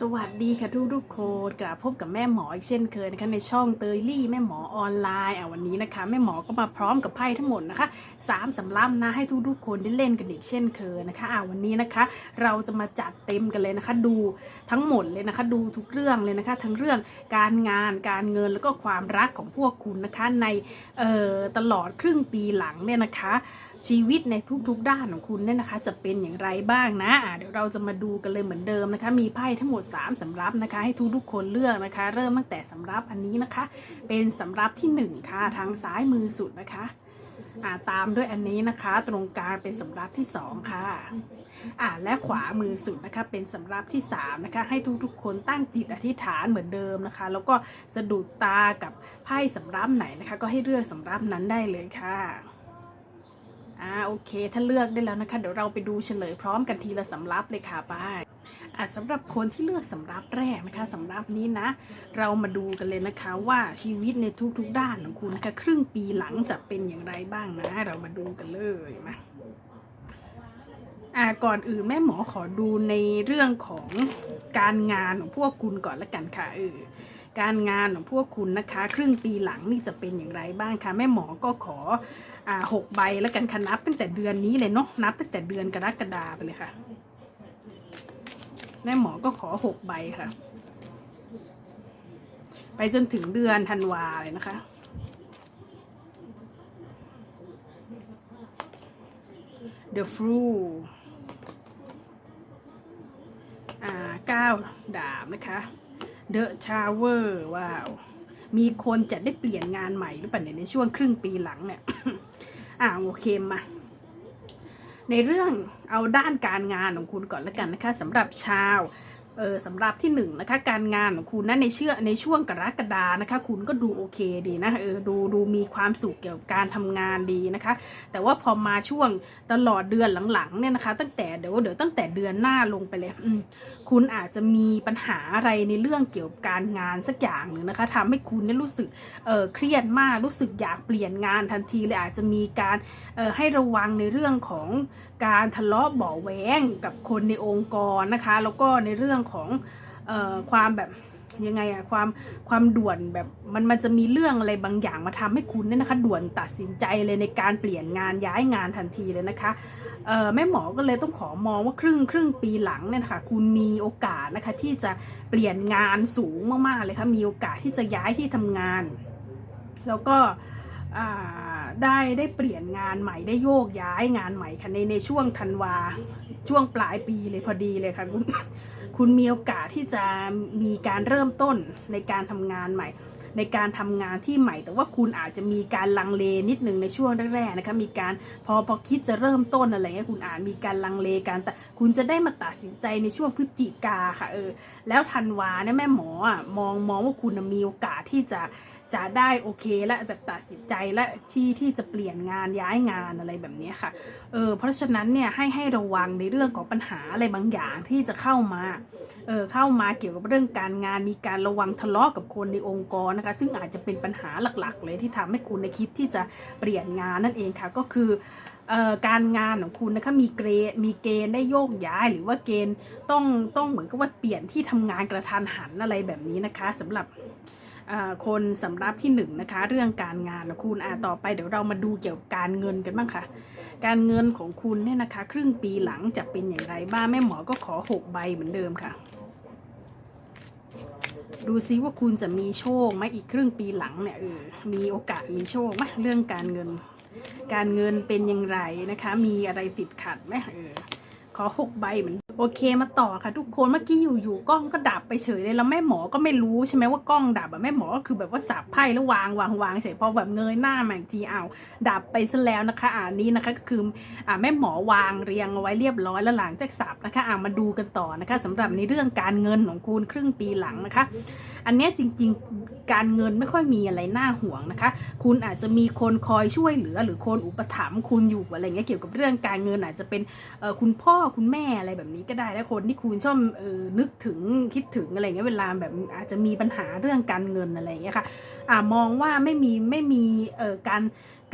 สวัสดีค่ะทุกทุกคนกลับพบกับแม่หมออีกเช่นเคยนะคะในช่องเตยลี่แม่หมอออนไลน์อะวันนี้นะคะ แม่หมอก็มาพร้อมกับไพ่ทั้งหมดนะคะสามสำรับนะให้ทุกทุกคนได้เล่นกันอีกเช่นเคยนะคะอะวันนี้นะคะ เราจะมาจัดเต็มกันเลยนะคะ ดูทั้งหมดเลยนะคะ ดูทุกเรื่องเลยนะคะ ทั้งเรื่องการงานการเงินแล้วก็ความรักของพวกคุณนะคะในเอ่อตลอดครึ่งปีหลังเนี่ยนะคะชีวิตในทุกๆด้านของคุณเนี่ยนะคะ จะเป็นอย่างไรบ้างนะะเดี๋ยวเราจะมาดูกันเลยเหมือนเดิมนะคะ มีไพ่ทั้งหมด 3สำรับนะคะ ให้ทุกๆคนเลือกนะคะ เริ่มตั้งแต่สำรับอันนี้นะคะ เป็นสำรับที่ 1 ค่ะ ทางซ้ายมือสุดนะคะอ่าตามด้วยอันนี้นะคะ ตรงกลางเป็นสำรับที่2ค่ะอ่าและขวามือสุดนะคะเป็นสำรับที่3นะคะ ให้ทุกๆคนตั้งจิตอธิษฐานเหมือนเดิมนะคะ แล้วก็สะดุดตากับไพ่สำรับไหนนะคะ ก็ให้เลือกสำรับนั้นได้เลยค่ะ อ่าโอเค ถ้าเลือกได้แล้วนะคะ เดี๋ยวเราไปดูเฉลยพร้อมกันทีละสำรับเลยค่ะไป้ายอ่าสำหรับคนที่เลือกสำรับแรกนะคะสำรับนี้นะ เรามาดูกันเลยนะคะว่าชีวิตในทุกๆด้านของคุณนะคะครึ่งปีหลังจะเป็นอย่างไรบ้างนะ เรามาดูกันเลยมาอ่าก่อนอื่นแม่หมอขอดูในเรื่องของการงานของพวกคุณก่อนละกันค่ะเออการงานของพวกคุณนะคะ ครึ่งปีหลังนี่จะเป็นอย่างไรบ้างคะแม่หมอก็ขอ อ่าหกใบแล้วกันค่ะนับตั้งแต่เดือนนี้เลยเนาะนับตั้งแต่เดือนกรกฎาไปเลยค่ะแม่หมอก็ขอหกใบค่ะ ไปจนถึงเดือนธันวาเลยนะคะ The Flu อ่าเก้าดาบนะคะ The Tower ว้าว มีคนจะได้เปลี่ยนงานใหม่หรือเปล่าเนี่ยในช่วงครึ่งปีหลังเนี่ย อ่าโอเคมา ในเรื่องเอาด้านการงานของคุณก่อนแล้วกันนะคะสำหรับชาวเออสำหรับที่หนึ่งนะคะการงานของคุณนะในเชื่อในช่วงกรกฎานะคะ คุณก็ดูโอเคดีนะเออดูดูมีความสุขเกี่ยวกับการทำงานดีนะคะ แต่ว่าพอมาช่วงตลอดเดือนหลังๆเนี่ยนะคะ ตั้งแต่เดี๋ยวเดี๋ยวตั้งแต่เดือนหน้าลงไปเลยอืมคุณอาจจะมีปัญหาอะไรในเรื่องเกี่ยวกับการงานสักอย่างหนึ่งนะคะทำให้คุณเนี่ยรู้สึกเเครียดมากรู้สึกอยากเปลี่ยนงานทันทีเลยอาจจะมีการให้ระวังในเรื่องของการทะเลาะเบาะแวงกับคนในองค์กรนะคะแล้วก็ในเรื่องของออความแบบยังไงอะความความด่วนแบบมันมันจะมีเรื่องอะไรบางอย่างมาทำให้คุณเนี่ยนะคะ ด่วนตัดสินใจเลยในการเปลี่ยนงานย้ายงานทันทีเลยนะคะ แม่หมอก็เลยต้องขอมองว่าครึ่งครึ่งปีหลังเนี่ยนะคะคุณมีโอกาสนะคะที่จะเปลี่ยนงานสูงมากๆเลยค่ะมีโอกาสที่จะย้ายที่ทำงาน แล้วก็ได้ได้เปลี่ยนงานใหม่ได้โยกย้ายงานใหม่ค่ะในในช่วงธันวาช่วงปลายปีเลยพอดีเลยค่ะคุณคุณมีโอกาสที่จะมีการเริ่มต้นในการทำงานใหม่ ในการทำงานที่ใหม่ แต่ว่าคุณอาจจะมีการลังเลนิดหนึ่งในช่วงแรกๆนะคะมีการพอพอคิดจะเริ่มต้นอะไรเงี้ยคุณอาจมีการลังเลการแต่คุณจะได้มาตัดสินใจในช่วงพฤศจิกาค่ะเออแล้วธันวาเนี่ยแม่หมออะมองมองว่าคุณมีโอกาสที่จะ จะได้โอเคและแบบตัดสินใจและที่ที่จะเปลี่ยนงานย้ายงานอะไรแบบนี้ค่ะ เออเพราะฉะนั้นเนี่ยให้ให้ระวังในเรื่องของปัญหาอะไรบางอย่างที่จะเข้ามา เออเข้ามาเกี่ยวกับเรื่องการงานมีการระวังทะเลาะกับคนในองค์กรนะคะ ซึ่งอาจจะเป็นปัญหาหลักๆ เลยที่ทำให้คุณในคิดที่จะเปลี่ยนงานนั่นเองค่ะก็คือการงานของคุณนะคะมีเกรดมีเกณฑ์ได้โยกย้ายหรือว่าเกณฑ์ต้องต้องเหมือนกับว่าเปลี่ยนที่ทำงานกระทันหันอะไรแบบนี้นะคะสำหรับ คนสำรับที่หนึ่งนะคะ เรื่องการงานของคุณอ่าต่อไปเดี๋ยวเรามาดูเกี่ยวกับการเงินกันบ้างค่ะ การเงินของคุณเนี่ยนะคะ ครึ่งปีหลังจะเป็นอย่างไรบ้างแม่หมอก็ขอหกใบเหมือนเดิมค่ะ ดูซิว่าคุณจะมีโชคไหมอีกครึ่งปีหลังเนี่ยเออมีโอกาสมีโชคไหมเรื่องการเงิน การเงินเป็นอย่างไรนะคะ มีอะไรติดขัดไหมเออขอหกใบเหมือน อเคมาต่อค่ะ ทุกคนเมื่อกี้อยู่ๆกล้องก็ดับไปเฉยเลยแล้วแม่หมอก็ไม่รู้ใช่ไหมว่ากล้องดับอะแม่หมอก็คือแบบว่าสับไพ่แล้ววางวางวางเฉยพอแบบเงยหน้ามาอีกทีเอาดับไปซะแล้วนะคะ อ่านี้นะคะก็คืออ่าแม่หมอวางเรียงเอาไว้เรียบร้อยแล้วหลังจากสับนะคะ อ่ามาดูกันต่อนะคะสำหรับในเรื่องการเงินของคุณครึ่งปีหลังนะคะ อันนี้จริง ๆ การเงินไม่ค่อยมีอะไรน่าห่วงนะคะ คุณอาจจะมีคนคอยช่วยเหลือ หรือคนอุปถัมภ์คุณอยู่อะไรเงี้ยเกี่ยวกับเรื่องการเงินอาจจะเป็นคุณพ่อคุณแม่อะไรแบบนี้ก็ได้นะคนที่คุณชอบออนึกถึงคิดถึงอะไรเงี้ยเวลาแบบอาจจะมีปัญหาเรื่องการเงินอะไรเงี้ยค่ะอ่ามองว่าไม่มีไม่มีการ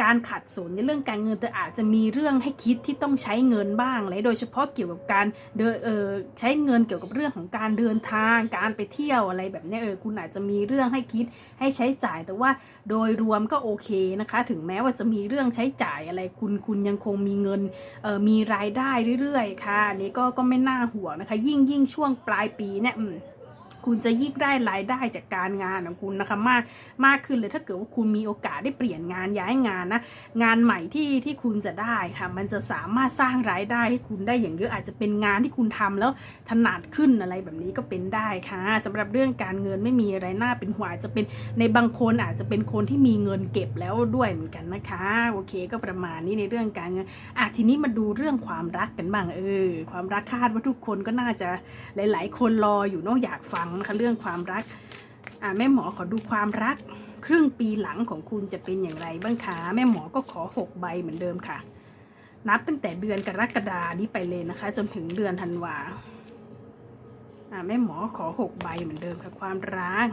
การขัดสนในเรื่องการเงินแต่อาจจะมีเรื่องให้คิดที่ต้องใช้เงินบ้างเลยโดยเฉพาะเกี่ยวกับการเดินเออใช้เงินเกี่ยวกับเรื่องของการเดินทาง การไปเที่ยวอะไรแบบนี้เออคุณอาจจะมีเรื่องให้คิดให้ใช้จ่าย แต่ว่าโดยรวมก็โอเคนะคะ ถึงแม้ว่าจะมีเรื่องใช้จ่ายอะไรคุณคุณยังคงมีเงินเออมีรายได้เรื่อยๆ ค่ะนี่ก็ก็ไม่น่าห่วงนะคะ ยิ่งยิ่งช่วงปลายปีเนี่ย คุณจะยิ่งได้รายได้จากการงานของคุณนะคะมากมากขึ้นเลยถ้าเกิดว่าคุณมีโอกาสได้เปลี่ยนงานย้ายงานนะงานใหม่ที่ที่คุณจะได้ค่ะมันจะสามารถสร้างรายได้ให้คุณได้อย่างเยอะอาจจะเป็นงานที่คุณทำแล้วถนัดขึ้นอะไรแบบนี้ก็เป็นได้ค่ะสำหรับเรื่องการเงินไม่มีอะไรน่าเป็นห่วงอาจจะเป็นในบางคนอาจจะเป็นคนที่มีเงินเก็บแล้วด้วยเหมือนกันนะคะโอเคก็ประมาณนี้ในเรื่องการเงินอะทีนี้มาดูเรื่องความรักกันบ้างเออความรักคาดว่าทุกคนก็น่าจะหลาย ๆ คนรออยู่นอะอยากฟังนะคะเรื่องความรักแม่หมอขอดูความรัก ครึ่งปีหลังของคุณจะเป็นอย่างไรบ้างคะแม่หมอก็ขอหกใบเหมือนเดิมค่ะ นับตั้งแต่เดือนกรกฎานี้ไปเลยนะคะ จนถึงเดือนธันวาแม่หมอขอหกใบเหมือนเดิมค่ะความรัก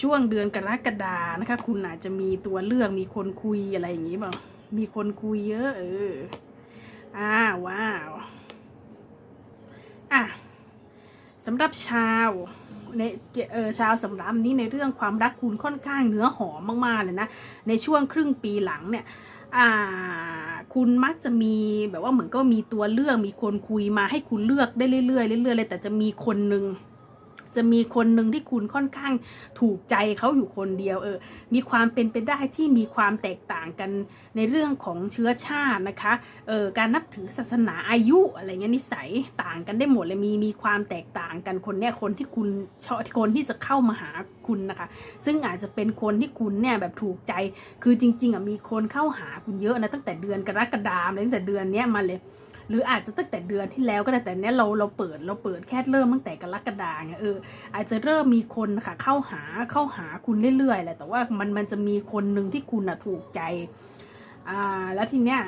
ช่วงเดือนกรกฎานะคะ คุณอาจจะมีตัวเลือกมีคนคุยอะไรอย่างนี้เปล่ามีคนคุยเยอะ เอออ่าว้าวอะ สำหรับชาวในเออชาวสำรับนี้ในเรื่องความรักคุณค่อนข้างเนื้อหอมมากๆเลยนะในช่วงครึ่งปีหลังเนี่ยคุณมักจะมีแบบว่าเหมือนก็มีตัวเลือกมีคนคุยมาให้คุณเลือกได้เรื่อยๆเรื่อยๆเลยแต่จะมีคนหนึ่ง จะมีคนหนึ่งที่คุณค่อนข้างถูกใจเขาอยู่คนเดียวเออ มีความเป็นไปได้ที่มีความแตกต่างกันในเรื่องของเชื้อชาตินะคะเออการนับถือศาสนาอายุอะไรเงี้ยนิสัยต่างกันได้หมดเลยมีมีความแตกต่างกันคนเนี้ยคนที่คุณชอบคนที่จะเข้ามาหาคุณนะคะ ซึ่งอาจจะเป็นคนที่คุณเนี่ยแบบถูกใจคือจริง ๆอะมีคนเข้าหาคุณเยอะนะตั้งแต่เดือนกรกฎาคมเลยตั้งแต่เดือนเนี้ยมาเลย หรืออาจจะตั้งแต่เดือนที่แล้วก็ได้แต่เนี้ยเราเราเปิดเราเปิดแค่เริ่มตั้งแต่กรกฎาคมเอออาจจะเริ่มมีคนค่ะเข้าหาเข้าหาคุณเรื่อยๆแหละแต่ว่ามันมันจะมีคนหนึ่งที่คุณอะถูกใจอ่าแล้วทีเนี้ย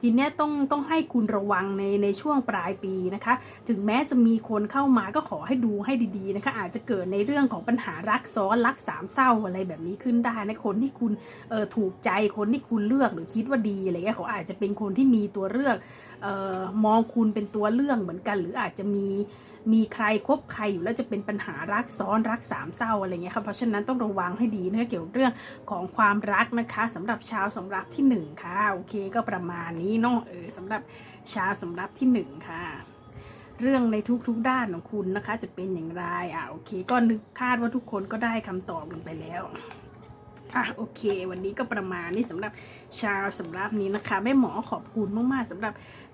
ทีเนี้ยต้องต้องให้คุณระวังในในช่วงปลายปีนะคะ ถึงแม้จะมีคนเข้ามาก็ขอให้ดูให้ดีๆนะคะ อาจจะเกิดในเรื่องของปัญหารักซ้อนรักสามเศร้าอะไรแบบนี้ขึ้นได้นะคนที่คุณเออถูกใจคนที่คุณเลือกหรือคิดว่าดีอะไรเงี้ยเขาอาจจะเป็นคนที่มีตัวเลือกเอ่อมองคุณเป็นตัวเลือกเหมือนกัน หรืออาจจะมีมีใครคบใครอยู่แล้วจะเป็นปัญหารักซ้อนรักสามเศร้าอะไรเงี้ยค่ะเพราะฉะนั้นต้องระวังให้ดีนะคะเกี่ยวกับเรื่องของความรักนะคะสำหรับชาวสำรับที่หนึ่งค่ะโอเคก็ประมาณนี้เนาะเออสำหรับชาวสำรับที่หนึ่งค่ะ เรื่องในทุกๆด้านของคุณนะคะ จะเป็นอย่างไรอะโอเคก็นึกคาดว่าทุกคนก็ได้คำตอบกันไปแล้วอะโอเค วันนี้ก็ประมาณนี้สำหรับชาวสำรับนี้นะคะแม่หมอขอบคุณมากๆสำหรับ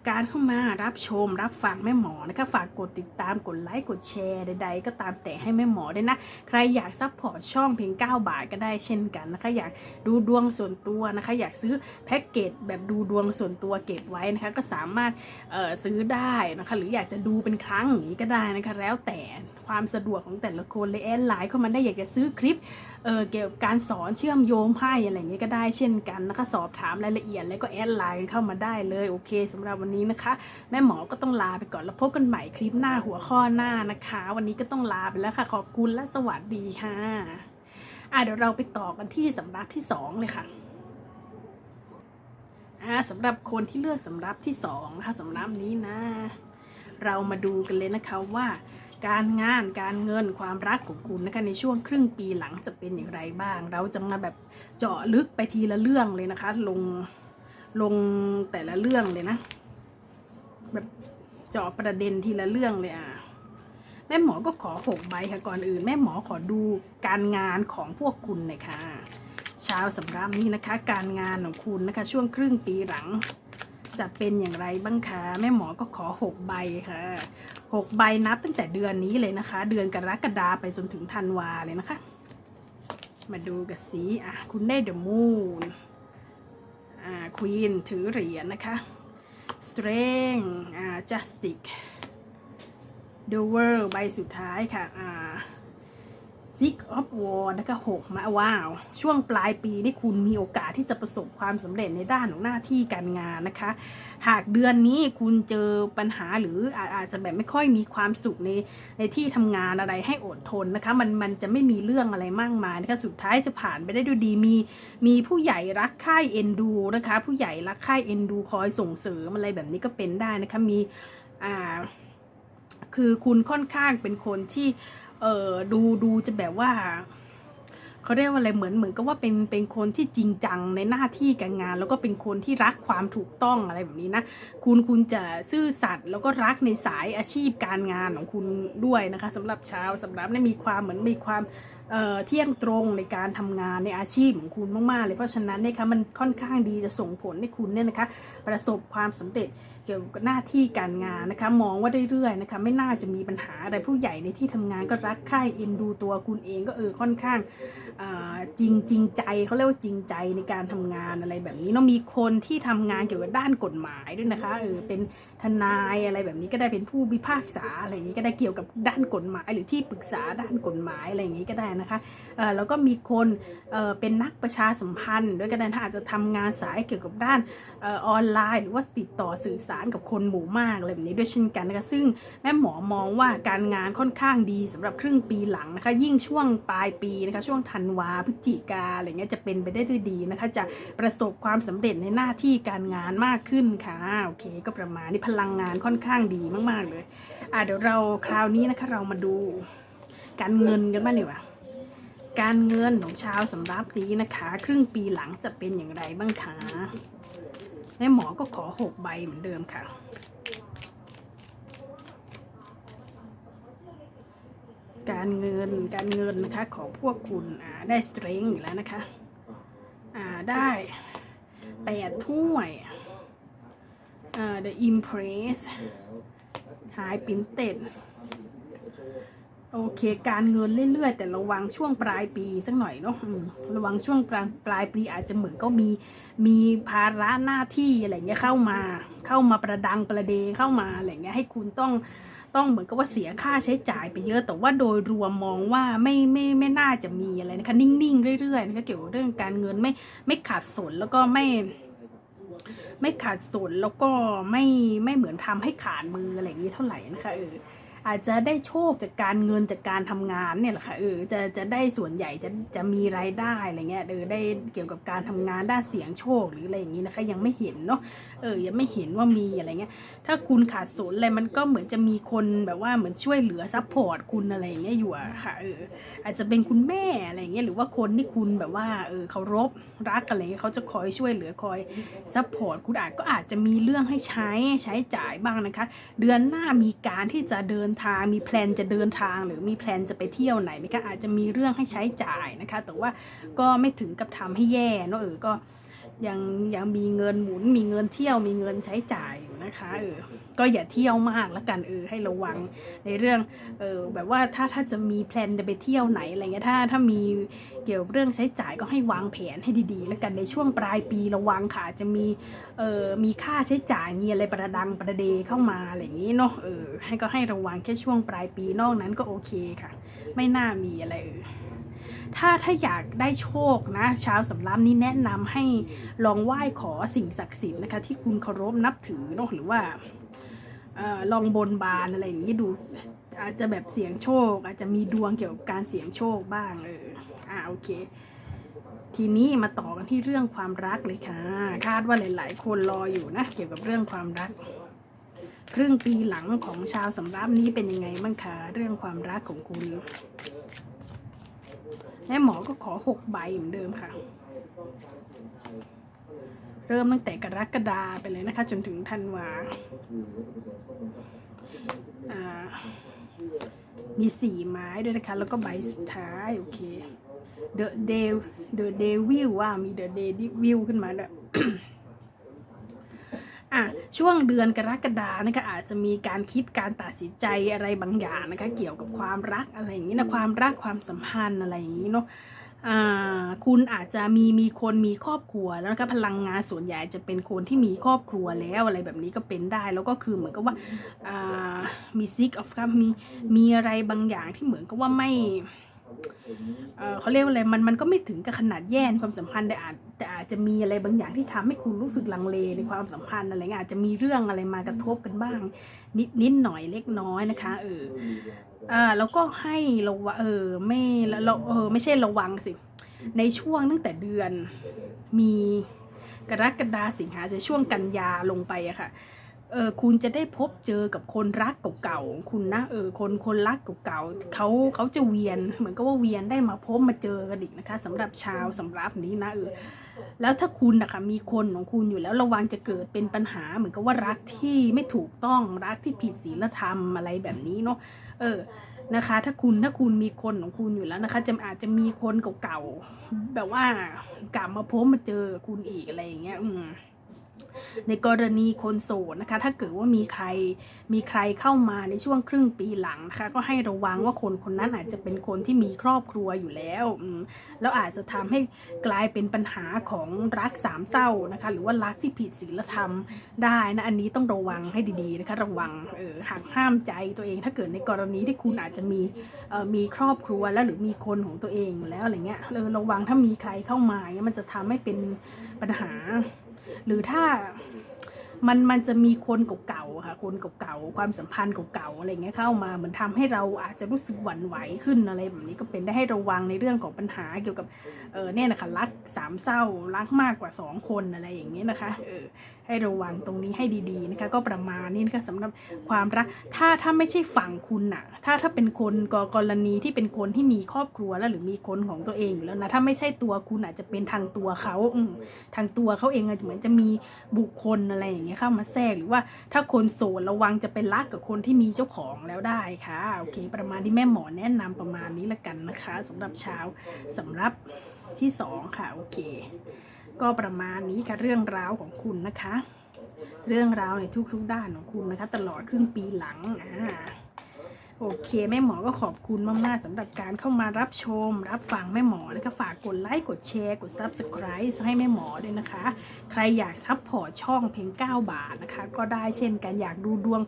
การเข้ามารับชมรับฟังแม่หมอนะคะฝากกดติดตามกดไลค์กดแชร์ใด ๆ ก็ตามแต่ให้แม่หมอด้วยนะ ใครอยากซัพพอร์ตช่องเพียง 9 บาทก็ได้เช่นกันนะคะ อยากดูดวงส่วนตัวนะคะ อยากซื้อแพ็กเกจแบบดูดวงส่วนตัวเก็บไว้นะคะ ก็สามารถเอ่อซื้อได้นะคะ หรืออยากจะดูเป็นครั้งอย่างนี้ก็ได้นะคะ แล้วแต่ความสะดวกของแต่ละคนเลยแอดไลน์เข้ามาได้อยากจะซื้อคลิปเเกี่ยวกับการสอนเชื่อมโยงไพ่อะไรอย่างนี้ก็ได้เช่นกันนะคะ สอบถามรายละเอียดแล้วก็แอดไลน์เข้ามาได้เลยโอเคสำหรับวันนี้นะคะ แม่หมอก็ต้องลาไปก่อนแล้วพบกันใหม่คลิปหน้าหัวข้อหน้านะคะ วันนี้ก็ต้องลาไปแล้วค่ะ ขอบคุณและสวัสดีค่ะอะเดี๋ยวเราไปต่อกันที่สำรับที่สองเลยค่ะอ่าสำหรับคนที่เลือกสำรับที่สองนะคะสำรับนี้นะ เรามาดูกันเลยนะคะว่าการงานการเงินความรักของคุณนะคะในช่วงครึ่งปีหลังจะเป็นอย่างไรบ้าง เราจะมาแบบเจาะลึกไปทีละเรื่องเลยนะคะ ลงลงแต่ละเรื่องเลยนะ แบบเจาะประเด็นทีละเรื่องเลยอะแม่หมอก็ขอหกใบค่ะก่อนอื่น แม่หมอขอดูการงานของพวกคุณหน่อยค่ะชาวสำรับนี้นะคะ การงานของคุณนะคะ ช่วงครึ่งปีหลัง จะเป็นอย่างไรบ้างคะแม่หมอก็ขอหกใบค่ะหกใบนับตั้งแต่เดือนนี้เลยนะคะ เดือนกรกฎาไปจนถึงธันวาเลยนะคะ มาดูกันสิอะคุณได้เดอะมูนอ่าควีนถือเหรียญนะคะ strength อ่า justice the world ใบสุดท้ายค่ะอ่า Six of War นะคะหกมาว้าว ช่วงปลายปีนี่คุณมีโอกาสที่จะประสบความสำเร็จในด้านของหน้าที่การงานนะคะ หากเดือนนี้คุณเจอปัญหาหรืออาจจะแบบไม่ค่อยมีความสุขในในที่ทำงานอะไรให้อดทนนะคะ มันมันจะไม่มีเรื่องอะไรมากมายนะคะสุดท้ายจะผ่านไปได้ด้วยดีมีมีผู้ใหญ่รักใคร่เอ็นดูนะคะ ผู้ใหญ่รักใคร่เอ็นดูคอยส่งเสริมอะไรแบบนี้ก็เป็นได้นะคะมีอ่าคือคุณค่อนข้างเป็นคนที่ เออดูดูจะแบบว่าเขาเรียกว่าอะไรเหมือนเหมือนกับว่าเป็นเป็นคนที่จริงจังในหน้าที่การงาน แล้วก็เป็นคนที่รักความถูกต้องอะไรแบบนี้นะคุณคุณจะซื่อสัตย์แล้วก็รักในสายอาชีพการงานของคุณด้วยนะคะสำหรับชาวสำหรับเนี่ยมีความเหมือนมีความ เที่ยงตรงในการทำงานในอาชีพของคุณมากๆ เลยเพราะฉะนั้นเนี่ยคะมันค่อนข้างดีจะส่งผลให้คุณเนี่ยนะคะ ประสบความสำเร็จเกี่ยวกับหน้าที่การงานนะคะ มองว่าเรื่อยๆนะคะ ไม่น่าจะมีปัญหาอะไรผู้ใหญ่ในที่ทำงานก็รักใคร่เอ็นดูตัวคุณเองก็เออค่อนข้างอ่า จริงจริงใจเขาเรียกว่าจริงใจในการทำงานอะไรแบบนี้เนาะมีคนที่ทำงานเกี่ยวกับด้านกฎหมายด้วยนะคะเออเป็นทนายอะไรแบบนี้ก็ได้เป็นผู้พิพากษาอะไรอย่างนี้ก็ได้เกี่ยวกับด้านกฎหมายหรือที่ปรึกษาด้านกฎหมายอะไรอย่างนี้ก็ได้นะคะเออแล้วก็มีคนเออเป็นนักประชาสัมพันธ์ ด้วยก็ได้ถ้าอาจจะทำงานสายเกี่ยวกับด้านเออออนไลน์ หรือว่าติดต่อสื่อสารกับคนหมู่มากอะไรแบบนี้ด้วยเช่นกันนะคะซึ่งแม่หมอมองว่าการงานค่อนข้างดีสำหรับครึ่งปีหลังนะคะ ยิ่งช่วงปลายปีนะคะช่วงธันวาพฤศจิกาอะไรเงี้ยจะเป็นไปได้ด้วยดีนะคะ จะประสบความสำเร็จในหน้าที่การงานมากขึ้นค่ะโอเค ก็ประมาณนี้พลังงานค่อนข้างดีมากๆเลยอะเดี๋ยวเราคราวนี้นะคะเรามาดู การเงินกันบ้างดีกว่าการเงินของชาวสำรับนี้นะคะ ครึ่งปีหลังจะเป็นอย่างไรบ้างคะแม่หมอก็ขอหกใบเหมือนเดิมค่ะ การเงินการเงินนะคะของพวกคุณได้สตริงแล้วนะคะได้แปดถ้วยอ่า the impress high printed โอเค การเงินเรื่อยๆ แต่ระวังช่วงปลายปีสักหน่อยเนาะระวังช่วงปลายปลายปีอาจจะเหมือนก็มีมีภาระหน้าที่อะไรเงี้ยเข้ามา เข้ามาประดังประเดเข้ามาอะไรเงี้ยให้คุณต้อง ต้องเหมือนกับว่าเสียค่าใช้จ่ายไปเยอะ แต่ว่าโดยรวมมองว่าไม่ไม่ไม่น่าจะมีอะไรนะคะนิ่งๆเรื่อยๆนะคะเกี่ยวกับเรื่องการเงินไม่ไม่ขาดสนแล้วก็ไม่ไม่ขาดสนแล้วก็ไม่ไม่เหมือนทำให้ขาดมืออะไรอย่างนี้เท่าไหร่นะคะเออ อาจจะได้โชคจากการเงินจากการทำงานเนี่ยแหละค่ะเออจะจะได้ส่วนใหญ่จะจะมีรายได้อะไรเงี้ยเออได้เกี่ยวกับการทำงานด้านเสียงโชคหรืออะไรอย่างนี้นะคะ ยังไม่เห็นเนาะเออยังไม่เห็นว่ามีอะไรเงี้ยถ้าคุณขาดสนอะไรมันก็เหมือนจะมีคนแบบว่าเหมือนช่วยเหลือซัพพอร์ตคุณอะไรอย่างเงี้ยอยู่อะค่ะเอออาจจะเป็นคุณแม่อะไรเงี้ยหรือว่าคนที่คุณแบบว่าเออเคารพรักอะไรเงี้ยเขาจะคอยช่วยเหลือคอยซัพพอร์ตคุณอาจก็อาจจะมีเรื่องให้ใช้ใช้จ่ายบ้างนะคะ เดือนหน้ามีการที่จะเดินทาง มีแพลนจะเดินทาง หรือมีแพลนจะไปเที่ยวไหนมันก็อาจจะมีเรื่องให้ใช้จ่ายนะคะ แต่ว่าก็ไม่ถึงกับทำให้แย่เนาะเออก็ยังยังมีเงินหมุนมีเงินเที่ยวมีเงินใช้จ่าย นะคะเออก็อย่าเที่ยวมากแล้วกันเออให้ระวังในเรื่องเออแบบว่าถ้าถ้าจะมีแพลนจะไปเที่ยวไหนอะไรเงี้ยถ้าถ้ามีเกี่ยวกับเรื่องใช้จ่ายก็ให้วางแผนให้ดีๆ แล้วกันในช่วงปลายปีระวังค่ะจจะมีเออมีค่าใช้จ่ายมีอะไรประดังประเดเข้ามาอะไรอย่างนี้เนาะเออให้ก็ให้ระวังแค่ช่วงปลายปีนอกนั้นก็โอเคค่ะ ไม่น่ามีอะไรเออ ถ้าถ้าอยากได้โชคนะชาวสำรับนี้แนะนำให้ลองไหว้ขอสิ่งศักดิ์สิทธิ์นะคะที่คุณเคารพนับถือเนอะหรือว่าออลองบนบานอะไรอย่างนี้ดูอาจจะแบบเสียงโชค อาจจะมีดวงเกี่ยวกับการเสียงโชคบ้างเอออ่าโอเค ทีนี้มาต่อกันที่เรื่องความรักเลยค่ะ คาดว่าหลาย ๆ คนรออยู่นะเกี่ยวกับเรื่องความรัก ครึ่งปีหลังของชาวสำรับนี้เป็นยังไงบ้างคะเรื่องความรักของคุณ และหมอก็ขอ 6 ใบเหมือนเดิมค่ะ เริ่มตั้งแต่กรกฎาไปเลยนะคะ จนถึงธันวาามีสี่ไม้ด้วยนะคะ แล้วก็ใบสุดท้าย โอเค The Dev The Devil ว่ามี The Devil ขึ้นมาด้วย อะช่วงเดือนกรกฎานะคะอาจจะมีการคิดการตัดสินใจอะไรบางอย่างนะคะเกี่ยวกับความรักอะไรอย่างนี้นะความรักความสัมพันธ์อะไรอย่างนี้เนาะอ่าคุณอาจจะมีมีคนมีครอบครัวแล้วนะคะพลังงานส่วนใหญ่จะเป็นคนที่มีครอบครัวแล้วอะไรแบบนี้ก็เป็นได้ แล้วก็คือเหมือนกับว่าอ่ามี sick of cup มีมีอะไรบางอย่างที่เหมือนกับว่าไม่ เขาเรียกว่าอะไรมันมันก็ไม่ถึงกับขนาดแย่ในความสัมพันธ์แต่อาจแต่อาจจะมีอะไรบางอย่างที่ทำให้คุณรู้สึกลังเลในความสัมพันธ์อะไรเงี้ยอาจจะมีเรื่องอะไรมากระทบกันบ้าง นิดนิดหน่อยเล็กน้อยนะคะ เอออ่าแล้วก็ให้ราวะเออไม่เราเออไม่ใช่ระวังสิ ในช่วงตั้งแต่เดือนมีกรกฎาสิงหาจะช่วงกันยาลงไปอะค่ะ เออคุณจะได้พบเจอกับคนรักเก่าๆของคุณนะเออคนคนรักเก่าๆเขาเขาจะเวียนเหมือนกับว่าเวียนได้มาพบมาเจอกันอีกนะคะสำหรับชาวสำรับนี้นะเออแล้วถ้าคุณนะคะมีคนของคุณอยู่แล้วระวังจะเกิดเป็นปัญหาเหมือนกับว่ารักที่ไม่ถูกต้องรักที่ผิดศีลธรรมอะไรแบบนี้เนาะเออนะคะ ถ้าคุณถ้าคุณมีคนของคุณอยู่แล้วนะคะจะอาจจะมีคนเก่าๆแบบว่ากลับมาพบมาเจอคุณอีกอะไรอย่างเงี้ย อืม ในกรณีคนโสดนะคะ ถ้าเกิดว่ามีใครมีใครเข้ามาในช่วงครึ่งปีหลังนะคะ ก็ให้ระวังว่าคนคนนั้นอาจจะเป็นคนที่มีครอบครัวอยู่แล้วแล้วอาจจะทำให้กลายเป็นปัญหาของรักสามเศร้านะคะ หรือว่ารักที่ผิดศีลธรรมได้นะอันนี้ต้องระวังให้ดีๆนะคะระวังเออหักห้ามใจตัวเอง ถ้าเกิดในกรณีที่คุณอาจจะมีเออมีครอบครัวแล้วหรือมีคนของตัวเองแล้วอะไรเงี้ยเออระวังถ้ามีใครเข้ามาเงี้ยมันจะทำให้เป็นปัญหา หรือถ้ามันมันจะมีคนเก่าๆค่ะ คนเก่าๆความสัมพันธ์เก่าๆอะไรเงี้ยเข้ามาเหมือนทำให้เราอาจจะรู้สึกหวั่นไหวขึ้นอะไรแบบนี้ก็เป็นได้ให้ระวังในเรื่องของปัญหาเกี่ยวกับเออเนี่ยนะคะรักสามเศร้ารักมากกว่าสองคนอะไรอย่างเงี้ยนะคะเออ ให้ระวังตรงนี้ให้ดีๆนะคะก็ประมาณนี้นะคะสำหรับความรัก ถ้าถ้าไม่ใช่ฝั่งคุณน่ะถ้าถ้าเป็นคนกกรณีที่เป็นคนที่มีครอบครัวแล้วหรือมีคนของตัวเองแล้วนะถ้าไม่ใช่ตัวคุณอาจจะเป็นทางตัวเขาอืทางตัวเขาเองอาจจะเหมือนจะมีบุคคลอะไรอย่างเงี้ยเข้ามาแทรกหรือว่าถ้าคนโสดระวังจะเป็นรักกับคนที่มีเจ้าของแล้วได้ค่ะโอเค ประมาณที่แม่หมอแนะนำประมาณนี้ละกันนะคะสำหรับเช้าสำหรับที่สองค่ะโอเค ก็ประมาณนี้ค่ะเรื่องราวของคุณนะคะ เรื่องราวในทุกๆด้านของคุณนะคะ ตลอดครึ่งปีหลังอ่า โอเค แม่หมอก็ขอบคุณมากๆสำหรับการเข้ามารับชม รับฟังแม่หมอนะคะฝากกดไลค์กดแชร์ กด Subscribe ให้แม่หมอด้วยนะคะ ใครอยากซัพพอร์ตช่องเพียง 9 บาทนะคะ ก็ได้เช่นกันอยากดูดวง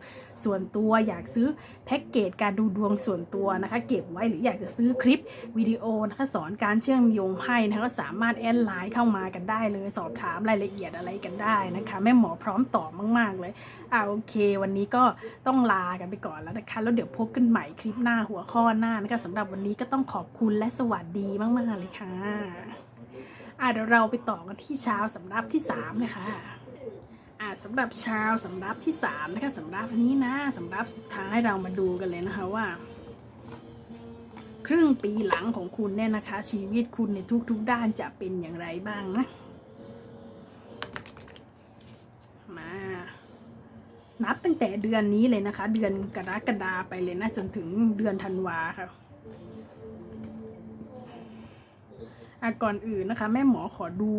ส่วนตัว อยากซื้อแพ็กเกจการดูดวงส่วนตัวนะคะ เก็บไว้หรืออยากจะซื้อคลิปวิดีโอนะคะสอนการเชื่อมโยงไพ่นะคะก็สามารถแอดไลน์เข้ามากันได้เลย สอบถามรายละเอียดอะไรกันได้นะคะ แม่หมอพร้อมตอบมาก ๆ เลยอ่าโอเค วันนี้ก็ต้องลากันไปก่อนแล้วนะคะ แล้วเดี๋ยวพบกันใหม่คลิปหน้าหัวข้อหน้านะคะสำหรับวันนี้ก็ต้องขอบคุณและสวัสดีมากๆเลยค่ะอ่าเดี๋ยวเราไปต่อกันที่เช้าสำรับที่สามนะคะอ่าสำหรับเช้าสำรับที่สามนะคะสำรับนี้นะสำรับสุดท้ายเรามาดูกันเลยนะคะว่า ครึ่งปีหลังของคุณเนี่ยนะคะ ชีวิตคุณในทุกๆด้านจะเป็นอย่างไรบ้างนะมา นับตั้งแต่เดือนนี้เลยนะคะ เดือนกรกฎาไปเลยนะจนถึงเดือนธันวาค่ะอะก่อนอื่นนะคะ แม่หมอขอดู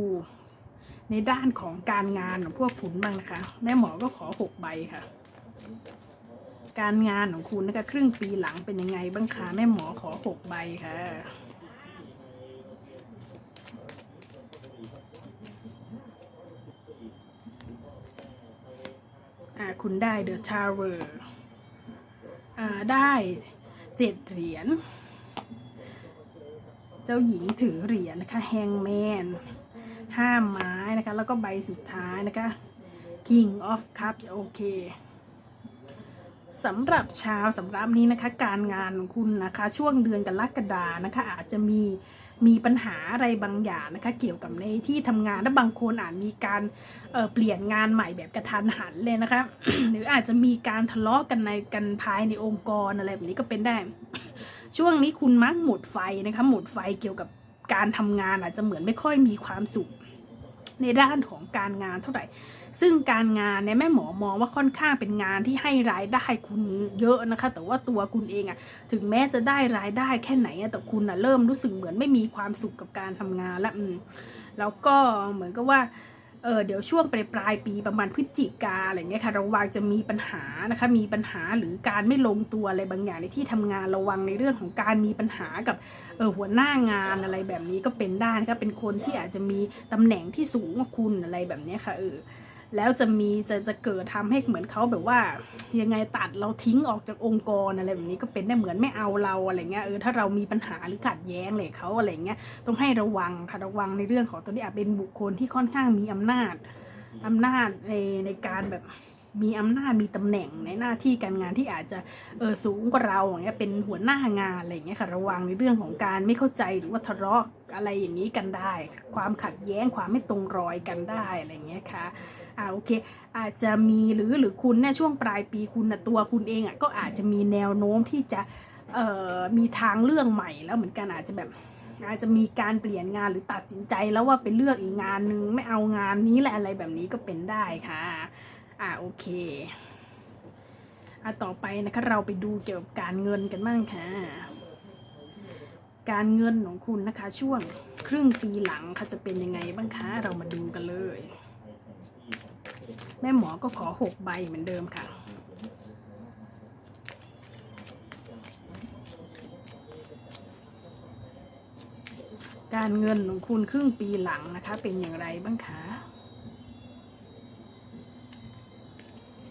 ในด้านของการงานของพวกคุณบ้างนะคะ แม่หมอก็ขอหกใบค่ะ การงานของคุณนะคะ ครึ่งปีหลังเป็นยังไงบ้างคะแม่หมอขอหกใบค่ะ คุณได้เดอะทาวเวอร์อ่าได้เจ็ดเหรียญ เจ้าหญิงถือเหรียญนะคะแฮงแมนห้าไม้นะคะ แล้วก็ใบสุดท้ายนะคะ King of Cups โอเคสำหรับชาวสำหรับนี้นะคะ การงานของคุณนะคะ ช่วงเดือนกรกฎานะคะ อาจจะมี มีปัญหาอะไรบางอย่างนะคะเกี่ยวกับในที่ทำงานและบางคนอาจมีการเเปลี่ยนงานใหม่แบบกระทันหันเลยนะคะ หรืออาจจะมีการทะเลาะกันในกันภายในองค์กรอะไรแบบนี้ก็เป็นได้ ช่วงนี้คุณมักหมดไฟนะคะหมดไฟเกี่ยวกับการทำงานอาจจะเหมือนไม่ค่อยมีความสุขในด้านของการงานเท่าไหร่ ซึ่งการงานเนี่ยแม่หมอมองว่าค่อนข้างเป็นงานที่ให้รายได้คุณเยอะนะคะ แต่ว่าตัวคุณเองอะถึงแม้จะได้รายได้แค่ไหนอะแต่คุณอะเริ่มรู้สึกเหมือนไม่มีความสุขกับการทำงานแล้วอืมแล้วก็เหมือนกับว่าเออเดี๋ยวช่วงปลายปลายปีประมาณพฤศจิกาอะไรเงี้ยค่ะระวังจะมีปัญหานะคะมีปัญหาหรือการไม่ลงตัวอะไรบางอย่างในที่ทำงานระวังในเรื่องของการมีปัญหากับเออหัวหน้างานอะไรแบบนี้ก็เป็นได้นะคะเป็นคนที่อาจจะมีตำแหน่งที่สูงกว่าคุณอะไรแบบนี้ค่ะเออ แล้วจะมีจะจะเกิดทำให้เหมือนเขาแบบว่า ยังไงตัดเราทิ้งออกจากองค์กรอะไรแบบนี้ก็เป็นได้เหมือนไม่เอาเราอะไรเงี้ยเออถ้าเรามีปัญหาหรือขัดแย้งเลยเขาอะไรเงี้ยต้องให้ระวังค่ะระวังในเรื่องของตัวนี้อาจเป็นบุคคลที่ค่อนข้างมีอำนาจอำนาจในในการแบบมีอำนาจมีตำแหน่งในหน้าที่การงานที่อาจจะเออสูงกว่าเราอย่างเงี้ยเป็นหัวหน้างานอะไรเงี้ยค่ะระวังในเรื่องของการไม่เข้าใจหรือว่าทะเลาะอะไรอย่างนี้กันได้ ความขัดแย้งความไม่ตรงรอยกันได้อะไรเงี้ยค่ะ อ่าโอเค อาจจะมีหรือหรือคุณเนี่ยช่วงปลายปีคุณนะตัวคุณเองอะก็อาจจะมีแนวโน้มที่จะเอ่อมีทางเลือกใหม่แล้วเหมือนกันอาจจะแบบอาจจะมีการเปลี่ยนงานหรือตัดสินใจแล้วว่าไปเลือกอีกงานนึงไม่เอางานนี้แหละอะไรแบบนี้ก็เป็นได้ค่ะ อ่าโอเคอะต่อไปนะคะเราไปดูเกี่ยวกับการเงินกันบ้างค่ะ การเงินของคุณนะคะ ช่วงครึ่งปีหลังค่ะจะเป็นยังไงบ้างคะเรามาดูกันเลย แม่หมอก็ขอหกใบเหมือนเดิมค่ะ การเงินของคุณครึ่งปีหลังนะคะ เป็นอย่างไรบ้างคะ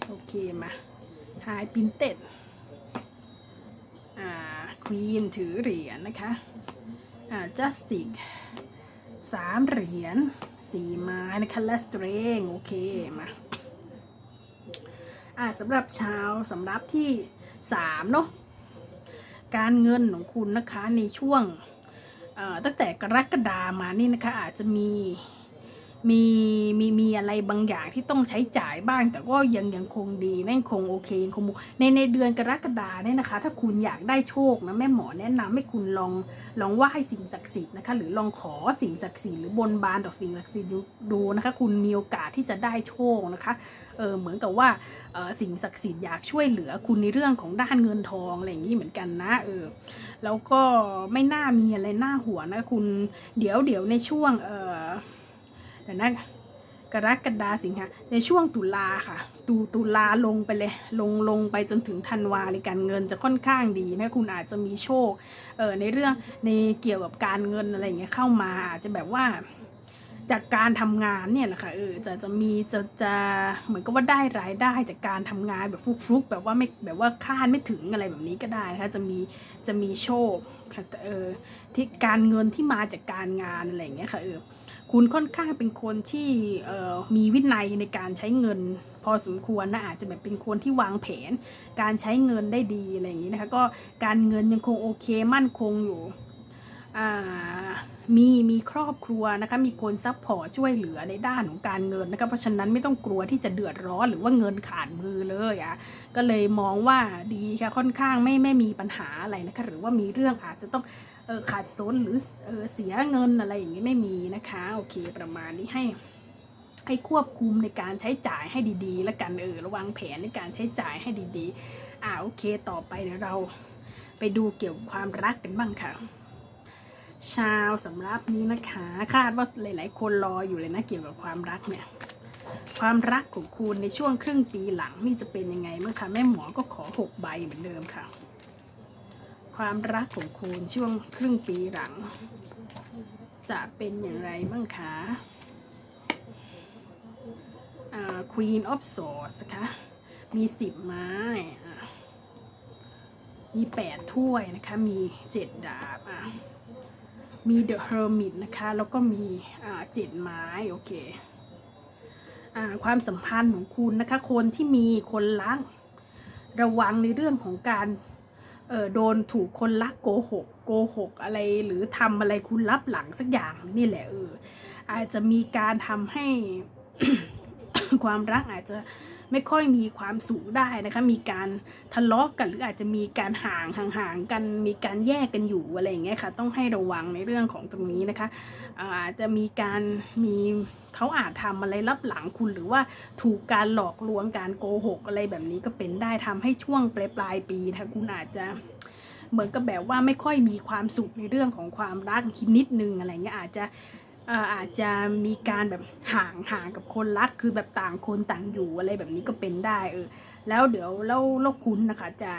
โอเคมาทายปินเต็ดอ่าควีนถือเหรียญนะคะอ่าจัสติกสามเหรียญสี่ไม้นะคะและสเตรงโอเคมา อ่าสำหรับชาวสำรับที่สามเนาะการเงินของคุณนะคะในช่วงตั้งแต่กรกฎามานี่นะคะอาจจะมีมีมีมีอะไรบางอย่างที่ต้องใช้จ่ายบ้าง แต่ก็ยังยังคงดีนั่นคงโอเคยังคงในในเดือนกรกฎาเนี่ยนะคะ ถ้าคุณอยากได้โชคนะแม่หมอแนะนำให้คุณลองลองไหว้สิ่งศักดิ์สิทธิ์นะคะหรือลองขอสิ่งศักดิ์สิทธิ์หรือบนบานต่อสิ่งศักดิ์สิทธิ์ดูนะคะ คุณมีโอกาสที่จะได้โชคนะคะ เออเหมือนกับว่าเออสิ่งศักดิ์สิทธิ์อยากช่วยเหลือคุณในเรื่องของด้านเงินทองอะไรอย่างนี้เหมือนกันนะเออแล้วก็ไม่น่ามีอะไรน่าหัวนะคุณเดี๋ยวเดี๋ยวในช่วงเออเดี๋ยวนะกรกฎาสิงหาในช่วงตุลาค่ะตุตุลาลงไปเลย ลงลงไปจนถึงธันวาในการเงินจะค่อนข้างดีนะคุณอาจจะมีโชคเออในเรื่องในเกี่ยวกับการเงินอะไรอย่างเงี้ยเข้ามาอาจจะแบบว่า จากการทำงานเนี่ยแหละค่ะเออจะจะมีจะจะเหมือนกับว่าได้รายได้จากการทำงานแบบฟลุกๆแบบว่าไม่แบบว่าคาดไม่ถึงอะไรแบบนี้ก็ได้นะคะจะมีจะมีโชคค่ะเออที่การเงินที่มาจากการงานอะไรอย่างเงี้ยค่ะเออคุณค่อนข้างเป็นคนที่เอ่อมีวินัยในการใช้เงิน พอสมควรนะอาจจะแบบเป็นคนที่วางแผน การใช้เงินได้ดีอะไรอย่างนี้นะคะก็การเงินยังคงโอเคมั่นคงอยู่อ่า มีมีครอบครัวนะคะมีคนซัพพอร์ตช่วยเหลือในด้านของการเงินนะคะเพราะฉะนั้นไม่ต้องกลัวที่จะเดือดร้อนหรือว่าเงินขาดมือเลยอะก็เลยมองว่าดีค่ะค่อนข้างไม่ไม่มีปัญหาอะไรนะคะหรือว่ามีเรื่องอาจจะต้องเออขาดสนหรือเออเสียเงินอะไรอย่างนี้ไม่มีนะคะโอเคประมาณนี้ให้ให้ควบคุมในการใช้จ่ายให้ดีๆ แล้วกันเออระวังแผนในการใช้จ่ายให้ดีๆ อ่าโอเค ต่อไปเดี๋ยวเราไปดูเกี่ยวกับความรักกันบ้างค่ะ ชาวสำรับนี้นะคะ คาดว่าหลาย ๆ คนรออยู่เลยนะเกี่ยวกับความรักเนี่ย ความรักของคุณในช่วงครึ่งปีหลังนี่จะเป็นยังไงบ้างคะแม่หมอก็ขอหกใบเหมือนเดิมค่ะ ความรักของคุณช่วงครึ่งปีหลัง จะเป็นอย่างไรบ้างคะอ่า Queen of Swords นะคะมีสิบไม้มีแปดถ้วยนะคะ มีเจ็ดดาบอะ มี The Hermit นะคะ แล้วก็มีเจ็ดไม้โอเคอความสัมพันธ์ของคุณนะคะ คนที่มีคนรักระวังในเรื่องของการโดนถูกคนรักโกหกโกหกอะไรหรือทำอะไรคุณลับหลังสักอย่างนี่แหละเอออาจจะมีการทำให้ความรักอาจจะ ไม่ค่อยมีความสุขได้นะคะ มีการทะเลาะกันหรืออาจจะมีการห่างห่างๆกัน มีการแยกกันอยู่อะไรอย่างเงี้ยค่ะ ต้องให้ระวังในเรื่องของตรงนี้นะคะอาจจะมีการมีเขาอาจทำอะไรลับหลังคุณหรือว่าถูกการหลอกลวงการโกหกอะไรแบบนี้ก็เป็นได้ทำให้ช่วงปลายปลายปีถ้าคุณอาจจะเหมือนกับแบบว่าไม่ค่อยมีความสุขในเรื่องของความรักคิดนิดนึงอะไรเงี้ยอาจจะ อาจจะมีการแบบห่างห่างกับคนรักคือแบบต่างคนต่างอยู่อะไรแบบนี้ก็เป็นได้เออแล้วเดี๋ยวแล้วแล้วคุณนะคะ จะ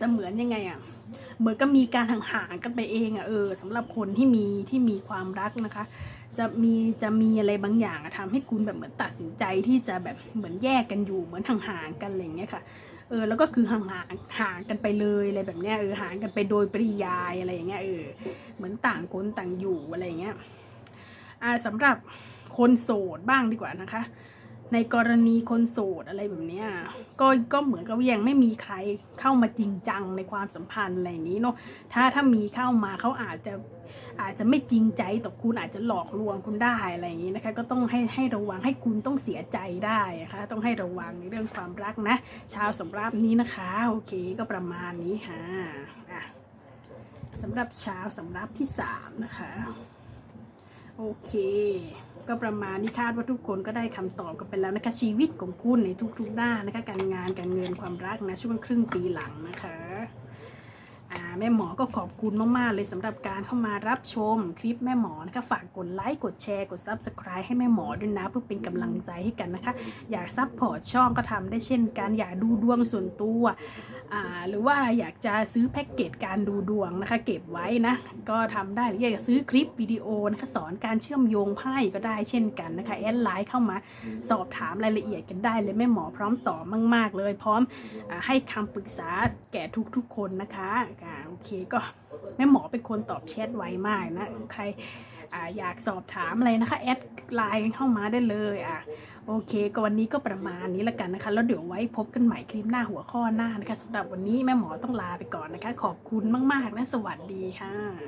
จะเหมือนยังไงอะ่ะเหมือนก็มีการห่างๆกันไปเองอะ่ะเออสำหรับคนที่มีที่มีความรักนะคะ จะมีจะมีอะไรบางอย่างอะทำให้คุณแบบเหมือนตัดสินใจที่จะแบบเหมือนแยกกันอยู่เหมือนห่างๆกันอะไรอย่างเงี้ยค่ะเออแล้วก็คือห่างๆห่างกันไปเลยอะไรแบบเนี้ยเออห่างกันไปโดยปริยายอะไรอย่างเงี้ยเออเหมือนต่างคนต่างอยู่อะไรอย่างเงี้ย สำหรับคนโสดบ้างดีกว่านะคะ ในกรณีคนโสดอะไรแบบนี้ก็ก็เหมือนกับยังไม่มีใครเข้ามาจริงจังในความสัมพันธ์อะไรอย่างนี้เนาะถ้าถ้ามีเข้ามาเขาอาจจะอาจจะไม่จริงใจต่อคุณอาจจะหลอกลวงคุณได้อะไรอย่างนี้นะคะ ก็ต้องให้ให้ระวังให้คุณต้องเสียใจได้นะคะต้องให้ระวังในเรื่องความรักนะ ชาวสำรับนี้นะคะ โอเคก็ประมาณนี้ค่ะอะสำหรับชาวสำรับที่สามนะคะ โอเค ก็ประมาณนี้คาดว่าทุกคนก็ได้คำตอบกันไปแล้วนะคะชีวิตของคุณในทุกๆด้านนะคะการงานการเงินความรักนะช่วงครึ่งปีหลังนะคะ แม่หมอก็ขอบคุณมากๆ เลยสำหรับการเข้ามารับชมคลิปแม่หมอนะคะฝากกดไลค์กดแชร์กด Subscribe ให้แม่หมอด้วยนะ เพื่อเป็นกำลังใจให้กันนะคะ อยากซัพพอร์ตช่องก็ทำได้เช่นกันอยากดูดวงส่วนตัวหรือว่าอยากจะซื้อแพ็กเกจการดูดวงนะคะ เก็บไว้นะก็ทำได้หรืออยากจะซื้อคลิปวิดีโอนะคะสอนการเชื่อมโยงไพ่ก็ได้เช่นกันนะคะแอดไลน์เข้ามาสอบถามรายละเอียดกันได้เลยแม่หมอพร้อมตอบมาก ๆ เลยพร้อมอให้คำปรึกษาแก่ทุกๆคนนะคะโอเคก็แม่หมอเป็นคนตอบแชทไวมากนะใครออยากสอบถามอะไรนะคะ แอดไลน์เข้ามาได้เลยอะโอเค ก็วันนี้ก็ประมาณนี้ละกันนะคะ แล้วเดี๋ยวไว้พบกันใหม่คลิปหน้าหัวข้อหน้านะคะสำหรับวันนี้แม่หมอต้องลาไปก่อนนะคะ ขอบคุณมากๆและสวัสดีค่ะ